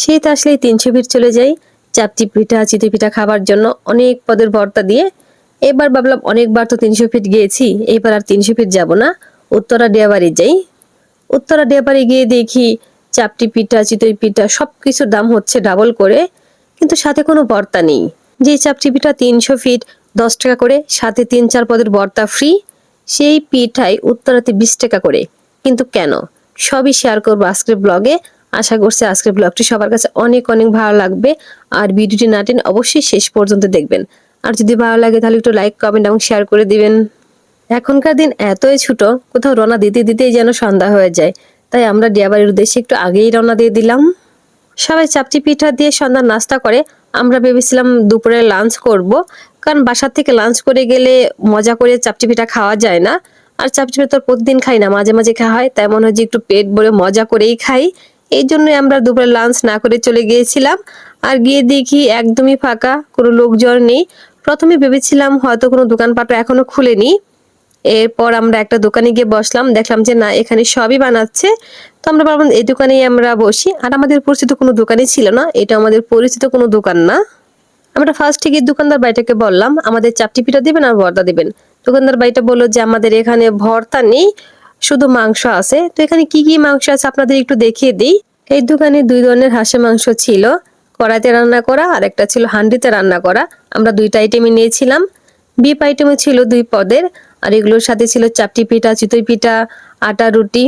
শীত আসলেই তিনশো ফিট চলে যাই চাপটি পিঠা, চিতই পিঠা খাবার জন্য অনেক পদের ভর্তা দিয়ে। এবার ভাবলাম অনেকবার তো তিনশো ফিট গিয়েছি, এবার আর তিনশো ফিট যাব না। উত্তরা ডিয়াবাড়ি যাই। উত্তরা ডিয়াবাড়ি গিয়ে দেখি চাপটি পিঠা, চিতই পিঠা সব কিছুর দাম হচ্ছে ডাবল করে, কিন্তু সাথে কোনো ভর্তা নেই। যে চাপটি পিঠা তিনশো ফিট দশ টাকা করে, সাথে তিন চার পদের ভর্তা ফ্রি সেই পিঠাই উত্তরাতে বিশ টাকা করে। কিন্তু কেন? সবই শেয়ার করব আজকের ব্লগে আশা করছি আজকের ব্লগটি সবার কাছে অনেক অনেক ভালো লাগবে। আর ভিডিওটি না টেনে অবশ্যই শেষ পর্যন্ত দেখবেন। আর যদি ভালো লাগে তাহলে একটু লাইক কমেন্ট এবং শেয়ার করে দিবেন। এখনকার দিন এতই ছোট, কোথাও রওনা দিতে দিতেই যেন সন্ধ্যা হয়ে যায়। তাই আমরা ডিয়াবাড়ির উদ্দেশ্যে একটু আগেই রওনা দিয়ে দিলাম। সবাই চাপটি পিঠা দিয়ে সন্ধ্যার নাস্তা করে। আমরা ভেবেছিলাম দুপুরে লাঞ্চ করব। কারণ বাসার থেকে লাঞ্চ করে গেলে মজা করে চাপটি পিঠা খাওয়া যায় না। আর চাপটি পিঠা তো প্রতিদিন খাই না, মাঝে মাঝে খাওয়া হয়। তাই মনে হয় যে একটু পেট ভরে মজা করেই খাই। এই জন্যই আমরা দুপুরে লাঞ্চ না করে চলে গিয়েছিলাম। আর গিয়ে দেখি একদমই ফাঁকা, কোনো লোকজন নেই। প্রথমে ভেবেছিলাম হয়তো কোনো দোকানপাট এখনও খুলেনি। এরপর আমরা একটা দোকানে গিয়ে বসলাম, দেখলাম যে না, এখানে সবই বানাচ্ছে। তো আমরা ভাবলাম, এই দোকানেই আমরা বসি। আর আমাদের পরিচিত কোনো দোকানই ছিল না। এটা আমাদের পরিচিত কোনো দোকান না। আমরা ফার্স্ট গিয়ে দোকানদার বাড়িটাকে বললাম, আমাদের চাপটি পিঠা দিবেন আর ভর্তা দিবেন। দোকানদার বাড়িটা বলল যে, আমাদের এখানে ভর্তা নেই। শুধু মাংস আছে। তো এখানে কি কি মাংস আছে আপনাদের একটু দেখিয়ে দিই। এই দোকানে দুই ধরনের হাঁসের মাংস ছিল। কড়াইতে রান্না করা আর একটা ছিল হান্ডিতে রান্না করা। আমরা দুইটা আইটেমই নিয়েছিলাম। বিপ আইটেমও ছিল দুই পদের। আর এগুলোর সাথে ছিল চাপটি পিঠা, চিতই পিঠা, আটা, রুটি।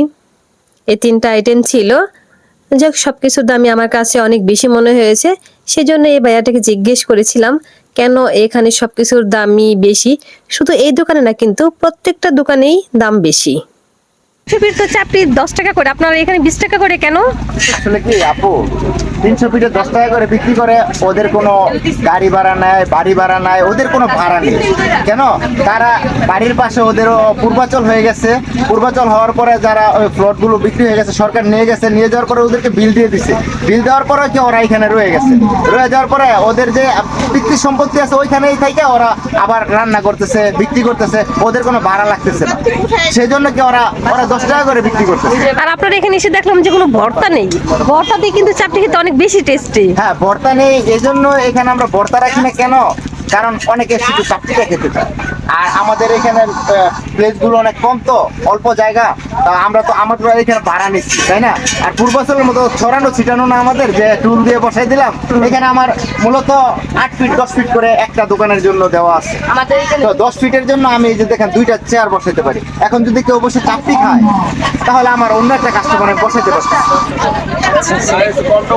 এই তিনটা আইটেম ছিল। যাক সব কিছুর দামই আমার কাছে অনেক বেশি মনে হয়েছে। সেজন্য এই ভাইয়াটাকে জিজ্ঞেস করেছিলাম, কেন এখানে সব কিছুর দামই বেশি? শুধু এই দোকানে না, কিন্তু প্রত্যেকটা দোকানেই দাম বেশি। ফির তো চাপড়ি দশ টাকা করে। আপনারা এখানে বিশ টাকা করে কেন? আসলে কি আপু? তিনশো ফিটে দশ টাকা করে বিক্রি করে, ওদের কোনো গাড়ি ভাড়া নেয় বাড়ি ভাড়া নেয় ওদের কোনো ভাড়া নেই। কেন? তারা বাড়ির পাশে ওদেরও পূর্বাচল হয়ে গেছে। পূর্বাচল হওয়ার পরে যারা ওই প্লটগুলো বিক্রি হয়ে গেছে, সরকার নিয়ে গেছে, নিয়ে যাওয়ার পরে ওদেরকে বিল দিয়ে দিছে। বিল দেওয়ার পরে কি ওরা এখানে রয়ে গেছে? রয়ে যাওয়ার পরে ওদের যে বিক্রি সম্পত্তি আছে, ওইখানেই থেকে ওরা আবার রান্না করতেছে, বিক্রি করতেছে, ওদের কোনো ভাড়া লাগতেছে না। সেই জন্য কি ওরা ওরা দশ টাকা করে বিক্রি করতেছে। আর আপনারা এখানে এসে দেখলাম যে কোনো ভর্তা নেই। ভর্তা দিয়ে কিন্তু খেতে অনেক বেশি টেস্টি হ্যাঁ ভর্তা নেই এজন্য এখানে আমরা ভর্তা রাখি না কেন? কারণ অনেকে শুধু চাপটিটা খেতে চায়। আর আমাদের এখানে প্লেসগুলো অনেক কম তো অল্প জায়গা। তা আমরা তো আমাদের এখানে ভাড়া নিচ্ছি তাই না? আর পূর্বাচলের মতো ছড়ানো ছিটানো না আমাদের যে টুল দিয়ে বসাই দিলাম এখানে আমার মূলত আট ফিট দশ ফিট করে একটা দোকানের জন্য দেওয়া আছে। তো দশ ফিটের জন্য আমি এই যে দেখেন দুইটা চেয়ার বসাইতে পারি। এখন যদি কেউ বসে চাপটি খায় তাহলে আমার অন্য একটা কাস্টমারে বসাইতে পারছে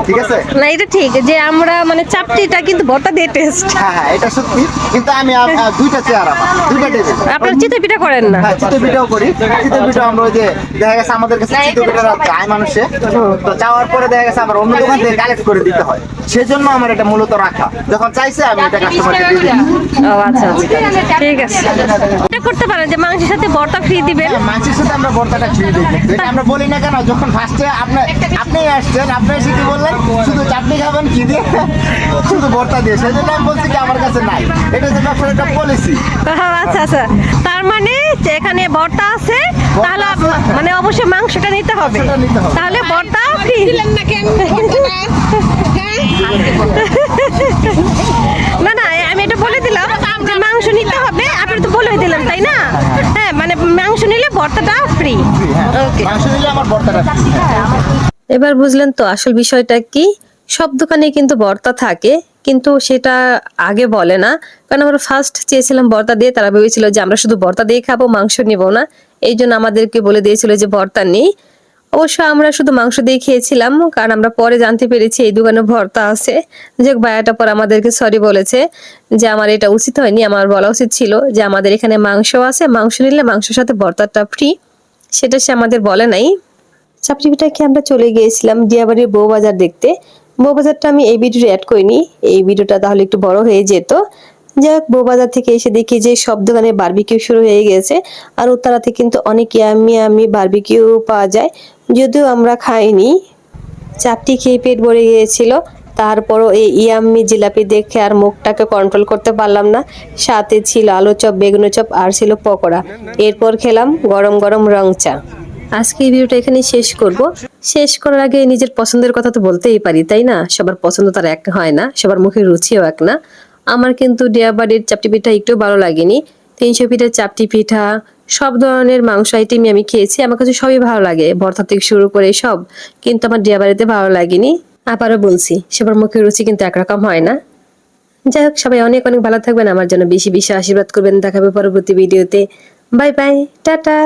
ঠিক আছে? না এটা ঠিক যে আমরা মানে চাপটিটা কিন্তু ভর্তা দিয়ে টেস্ট হ্যাঁ হ্যাঁ এটা সত্যি কিন্তু আমি আম- আহ, দুইটা চেয়ার দুইটা টেবিল আপনারা চিতই পিঠা করেন না। হ্যাঁ পিঠাও করি। পিঠা আমরা ওই যে দেখা গেছে আমাদের কাছে চিতই পিঠাটা চায় মানুষে। তো চাওয়ার পরে দেখা গেছে আমার অন্য দোকান থেকে কালেক্ট করে দিতে হয়। সেজন্য আমার এটা মূলত রাখা। যখন চাইছে আমি এটা কাস্টমারকে দিয়ে দিই। ও আচ্ছা আচ্ছা। ঠিক আছে। এটা করতে পারেন যে মাংসের সাথে ভর্তা ফ্রি দিবেন। হ্যাঁ, সাথে আমরা ভর্তাটা ফ্রি দিই। এটা আমরা বলি না কেন যখন ফার্স্টে আপনি আপনি আসছেন আপনি এসে কি বললেন? শুধু চাটনি খাবেন কি দিয়ে? শুধু ভর্তা দিয়ে। সেই জন্য আমি বলছি কি আমার কাছে নাই। এটা হচ্ছে ব্যবসার একটা পলিসি ও, আচ্ছা আচ্ছা। তার মানে এখানে ভর্তা আছে তাহলে মানে অবশ্যই মাংসটা নিতে হবে। মাংসটা নিতে হবে। তাহলে ভর্তা ফ্রি না না আমি এটা বলে দিলাম যে মাংস নিতে হবে আপনি তো বলে দিলাম তাই না? হ্যাঁ মানে মাংস নিলে ভর্তাটা ফ্রি ওকে মাংস নিলে আমার ভর্তাটা এবার বুঝলেন তো আসল বিষয়টা কি? সব দোকানে কিন্তু ভর্তা থাকে কিন্তু সেটা আগে বলে না। কারণ আমরা ফার্স্ট চেয়েছিলাম বর্তা দিয়ে, তারা ভেবেছিল যে আমরা শুধু বর্তা দিয়ে খাব, মাংস নিব না। এই জন্য আমাদেরকে বলে দিয়েছিল যে ভর্তা নেই। অবশ্য আমরা শুধু মাংস দিয়ে খেয়েছিলাম, কারণ আমরা পরে জানতে পেরেছি এই দোকানে ভর্তা আছে। যে ভাইয়াটা পর আমাদেরকে সরি বলেছে যে আমার এটা উচিত হয়নি, আমার বলা উচিত ছিল যে আমাদের এখানে মাংস আছে, মাংস নিলে মাংসের সাথে ভর্তাটা ফ্রি সেটা সে আমাদের বলে নাই। চাপড়ি পিঠাকে আমরা চলে গিয়েছিলাম, দিয়াবাড়ির বউবাজার দেখতে। বউবাজারটা আমি এই ভিডিওতে অ্যাড করিনি। এই ভিডিওটা তাহলে একটু বড় হয়ে যেত। যাই হোক বউবাজার থেকে এসে দেখি যে সব দোকানে বারবিকিউ শুরু হয়ে গেছে। আর উত্তরাতে কিন্তু অনেক ইয়ামি আমি বারবিকিউ পাওয়া যায়। যদিও আমরা খাইনি। চাপটি খেয়ে পেট ভরে গিয়েছিল। তারপরও এই ইয়াম্মি জিলাপি দেখে আর মুখটাকে কন্ট্রোল করতে পারলাম না। সাথে ছিল আলু চপ বেগুনি চপ আর ছিল পকোড়া। এরপর খেলাম গরম গরম রং চা। আজকে এই ভিডিওটা এখানে শেষ করব। শেষ করার আগে নিজের পছন্দের কথা তো বলতেই পারি, তাই না? সবার পছন্দ তার এক হয় না, সবার মুখের রুচিও এক না। আমার কিন্তু ডিয়াবাড়ির চাপটি পিঠা একটু ভালো লাগেনি। তিনশো পিঠের চাপটি পিঠা, সব ধরনের মাংস আইটেমই আমি খেয়েছি। আমার কাছে সবই ভালো লাগে, ভর্তা থেকে শুরু করে সব। কিন্তু আমার ডিয়াবাড়িতে ভালো লাগেনি। আবারও বলছি, সবার মুখের রুচি কিন্তু একরকম হয় না। যাই হোক, সবাই অনেক অনেক ভালো থাকবেন। আমার জন্য বেশি বেশি আশীর্বাদ করবেন। দেখাবে পরবর্তী ভিডিওতে। Bye bye, tata.